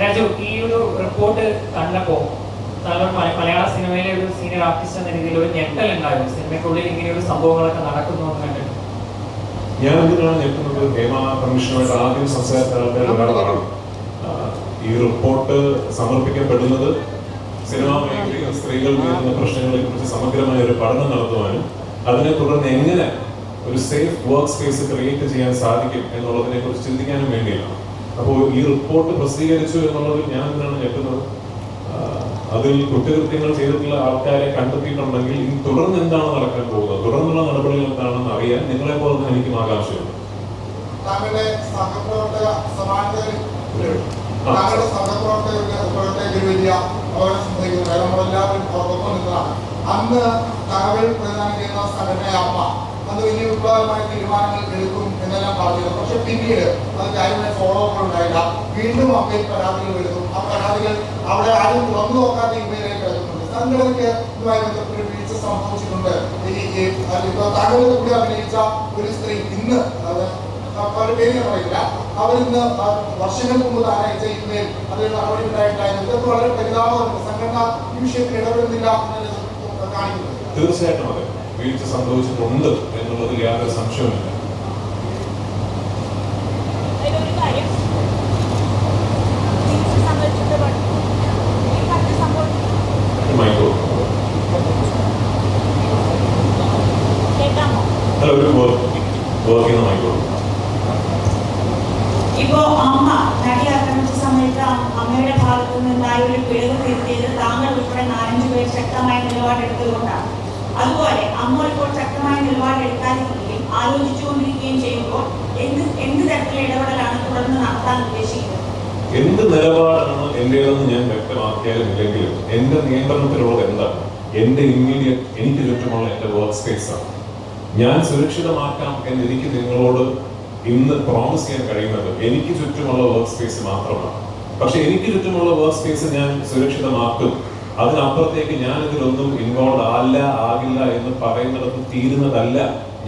രാജു ഈ ഒരു റിപ്പോർട്ട് കണ്ടപ്പോൾ താങ്കൾ മല- മലയാള സിനിമയിലെ ഒരു സീനിയർ ആർട്ടിസ്റ്റ് എന്ന രീതിയിൽ ഒരു ഞെട്ടൽ ഉണ്ടായിരുന്നു. സിനിമയ്ക്കുള്ളിൽ ഇങ്ങനെ ഒരു സംഭവങ്ങളൊക്കെ നടക്കുന്നു എന്ന് കണ്ടിട്ട്. ഞാൻ എന്തിനാണ് ഞെട്ടുന്നത്? ഹേമ കമ്മീഷനുമായിട്ട് ആദ്യം സംസാരിച്ച ഒരാളാണ്. ഈ റിപ്പോർട്ട് സമർപ്പിക്കപ്പെടുന്നത് സിനിമാ മേഖലയിൽ സ്ത്രീകൾ നേരിടുന്ന പ്രശ്നങ്ങളെ കുറിച്ച് സമഗ്രമായ ഒരു പഠനം നടത്തുവാനും അതിനെ തുടർന്ന് എങ്ങനെ ഒരു സേഫ് വർക്ക് സ്പേസ് ക്രിയേറ്റ് ചെയ്യാൻ സാധിക്കും എന്നുള്ളതിനെ കുറിച്ച് ചിന്തിക്കാനും വേണ്ടിയാണ്. അപ്പോൾ ഈ റിപ്പോർട്ട് പ്രസിദ്ധീകരിച്ചു എന്നുള്ളതിൽ ഞാൻ എന്തിനാണ് ഞെട്ടുന്നത് അതിൽ കുറ്റകൃത്യങ്ങൾ ചെയ്തിട്ടുള്ള ആൾക്കാരെ കണ്ടെത്തിയിട്ടുണ്ടെങ്കിൽ ഇനി തുടർന്ന് എന്താണ് നടക്കാൻ പോകുന്നത്? തുടർന്നുള്ള നടപടികൾ എന്താണെന്ന് അറിയാൻ നിങ്ങളെ പോലെ തന്നെ എനിക്കും ആകാംക്ഷയുണ്ട്. താങ്കളുടെ സഹപ്രവർത്തക സമാനതകളിൽ താങ്കളുടെ സഹപ്രവർത്തകർക്ക് പ്രവർത്തകർക്ക് ഒരു വലിയ അപകടം സംഭവിക്കുന്നത് കാരണം നമ്മളെല്ലാവരും ഒപ്പം നിന്നതാണ് അന്ന് താങ്കൾ പ്രധാനം ചെയ്യുന്ന സംഘടന അമ്മ അന്ന് വലിയ വിപ്ലവമായ തീരുമാനങ്ങൾ എടുക്കും എന്നെല്ലാം പറഞ്ഞിരുന്നു. പക്ഷെ പിന്നീട് അത് കാര്യമായ ഫോളോ അപ്പ് ഉണ്ടായില്ല. വീണ്ടും അമ്മയിൽ പരാതികൾ വരുന്നു ആ പരാതികൾ അവിടെ ആരും തുറന്നു നോക്കാത്ത ഇമ്മയിലേക്ക് കിടക്കുന്നുണ്ട്. സംഘടനയ്ക്ക് ഇതുമായി ബന്ധപ്പെട്ട് വീഴ്ച സംഭവിച്ചിട്ടുണ്ട്. താങ്കളുടെ കൂടെ അഭിനയിച്ച ഒരു സ്ത്രീ ഇന്ന് അവരുടെ അവരിന്ന് വർഷങ്ങൾക്ക് മുമ്പ് അയച്ച ഇമെയിൽ അതിൽ നടപടി ഉണ്ടായിട്ടായിരുന്നു ഇതൊക്കെ വളരെ പരിതാപമുണ്ട് സംഘടന ഈ വിഷയത്തിൽ ഇടപെടുന്നില്ല കാണിക്കുന്നത് തീർച്ചയായിട്ടും വീഴ്ച സംഭവിച്ചിട്ടുണ്ട് എന്നുള്ളതിൽ യാതൊരു സംശയവുമില്ല. മൈക്രോ ഇപ്പോ അമ്മ നടി ആക്രമിച്ച സമയത്ത് അം- അമ്മയുടെ ഭാഗത്തു നിന്നായ ഒരു പിഴവ് തിരുത്തിയത് താങ്കൾ ഉൾപ്പെടെ നാലഞ്ചു പേർ ശക്തമായ നിലപാടെടുത്തതുകൊണ്ടാണ്. അതുപോലെ അമ്മ ഇപ്പോൾ ശക്തമായ നിലപാട് നിലപാടെടുക്കാതിരിക്കുകയും ആലോചിച്ചുകൊണ്ടിരിക്കുകയും ചെയ്യുമ്പോൾ എന്ത് എന്ത് തരത്തിലുള്ള ഇടപെടലാണ് തുടർന്ന് നടത്താൻ ഉദ്ദേശിക്കുന്നത്? എന്ത് നിലപാടാണ് എന്റേതെന്ന് ഞാൻ വ്യക്തമാക്കിയാലും ഇല്ലെങ്കിലും എന്റെ നിയന്ത്രണത്തിലുള്ളത് എന്താണ്? എന്റെ ഇമ്മീഡിയറ്റ് എനിക്ക് ചുറ്റുമുള്ള എന്റെ വർക്ക് സ്പേസ് ആണ്. ഞാൻ സുരക്ഷിതമാക്കാം എന്ന് എനിക്ക് നിങ്ങളോട് ഇന്ന് പ്രോമിസ് ചെയ്യാൻ കഴിയുന്നത് എനിക്ക് ചുറ്റുമുള്ള വർക്ക് സ്പേസ് മാത്രമാണ്. പക്ഷെ എനിക്ക് ചുറ്റുമുള്ള വർക്ക് സ്പേസ് ഞാൻ സുരക്ഷിതമാക്കും. അതിനപ്പുറത്തേക്ക് ഞാൻ ഇതിലൊന്നും ഇൻവോൾവ് ആല്ല ആകില്ല എന്ന് പറയുന്നിടത്ത് തീരുന്നതല്ല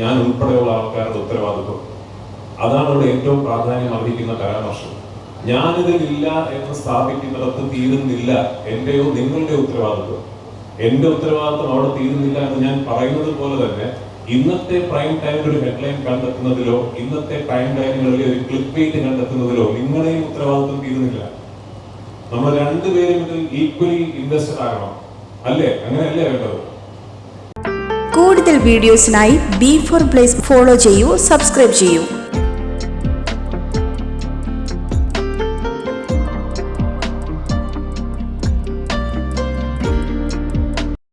ഞാൻ ഉൾപ്പെടെയുള്ള ആൾക്കാരുടെ ഉത്തരവാദിത്വം. അതാണ് ഇവിടെ ഏറ്റവും പ്രാധാന്യം അർഹിക്കുന്ന പരാമർശം. ഞാനിതിൽ ഇല്ല എന്ന് സ്ഥാപിക്കുന്നിടത്ത് തീരുന്നില്ല എന്റെയോ നിങ്ങളുടെ ഉത്തരവാദിത്വം. എന്റെ ഉത്തരവാദിത്വം അവിടെ തീരുന്നില്ല എന്ന് ഞാൻ പറയുന്നത് പോലെ തന്നെ ഇന്നത്തെ പ്രൈം ടൈമിൽ ഒരു ഹെഡ്ലൈൻ കണ്ടെത്തുന്നതിലോ ഇന്നത്തെ പ്രൈം ടൈമുകളിലെ ഒരു ക്ലിപ്പ് കണ്ടെത്തുന്നതിലോ നിങ്ങളുടെയും ഉത്തരവാദിത്വം തീരുന്നില്ല. നമ്മൾ രണ്ടുപേരും ഇതിൽ ഈക്വലി ഇൻവെസ്റ്റഡ് ആകണം. അല്ലേ? അങ്ങനെയല്ലേ വേണ്ടത്? കൂടുതൽ വീഡിയോസിനായി ബി ഫോർ പ്ലേസ് ഫോളോ ചെയ്യൂ സബ്സ്ക്രൈബ് ചെയ്യൂ.